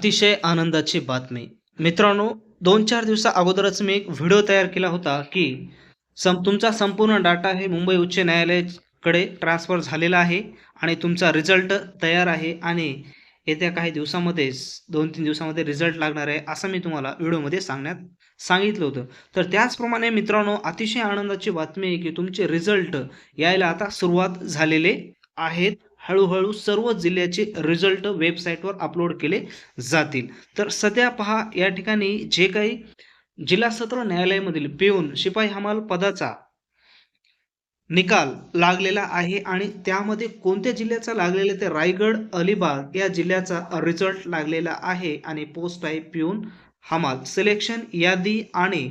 अतिशय आनंदाची बातमी. मित्रांनो दोन चार दिवसा अगोदरच मी एक व्हिडिओ तयार केला होता की सं तुमचा संपूर्ण डाटा हे मुंबई उच्च न्यायालयाकडे ट्रान्सफर झालेला आहे आणि तुमचा रिझल्ट तयार आहे आणि येत्या काही दिवसामध्येच दोन तीन दिवसामध्ये रिझल्ट लागणार आहे असं मी तुम्हाला व्हिडिओमध्ये सांगण्यात सांगितलं होतं. तर त्याचप्रमाणे मित्रांनो अतिशय आनंदाची बातमी आहे की तुमचे रिझल्ट यायला आता सुरुवात झालेले आहेत. हळूहळू सर्व जिल्ह्याचे रिझल्ट वेबसाईटवर अपलोड केले जातील. तर सध्या पहा या ठिकाणी जे काही जिल्हा सत्र न्यायालयामधील पिऊन शिपाई हमाल पदाचा निकाल लागलेला आहे आणि त्यामध्ये कोणत्या जिल्ह्याचा लागलेला ते रायगड अलिबाग या जिल्ह्याचा रिझल्ट लागलेला आहे आणि पोस्ट आहे पिऊन हमाल. सिलेक्शन यादी आणि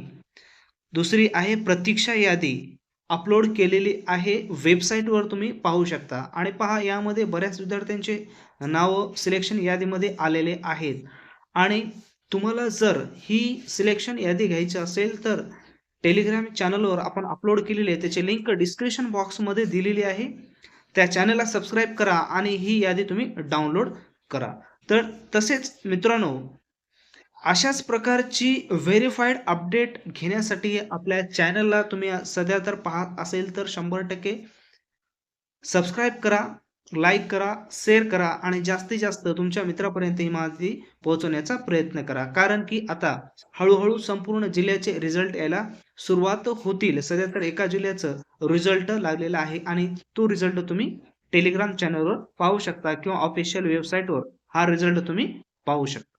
दुसरी आहे प्रतीक्षा यादी. अपलोड केलेली आहे. वेबसाईटवर तुम्ही पाहू शकता. आणि पहा यामध्ये बऱ्याच विद्यार्थ्यांचे नावं सिलेक्शन यादीमध्ये आलेले आहेत. आणि तुम्हाला जर ही सिलेक्शन यादी घ्यायची असेल तर टेलिग्राम चॅनलवर आपण अपलोड केलेली आहे. त्याची लिंक डिस्क्रिप्शन बॉक्समध्ये दिलेली आहे. त्या चॅनलला सबस्क्राईब करा आणि ही यादी तुम्ही डाउनलोड करा. तर तसेच मित्रांनो अशाच प्रकारची व्हेरीफाईड अपडेट घेण्यासाठी आपल्या चॅनलला तुम्ही सध्या तर पाहत असेल तर शंभर टक्के सबस्क्राईब करा लाईक करा शेअर करा आणि जास्तीत जास्त तुमच्या मित्रापर्यंत ही माहिती पोहोचवण्याचा प्रयत्न करा. कारण की आता हळूहळू संपूर्ण जिल्ह्याचे रिझल्ट यायला सुरुवात होतील. सध्या तर एका जिल्ह्याचं रिझल्ट लागलेला आहे आणि तो रिझल्ट तुम्ही टेलिग्राम चॅनलवर पाहू शकता किंवा ऑफिशियल वेबसाईटवर हा रिझल्ट तुम्ही पाहू शकता.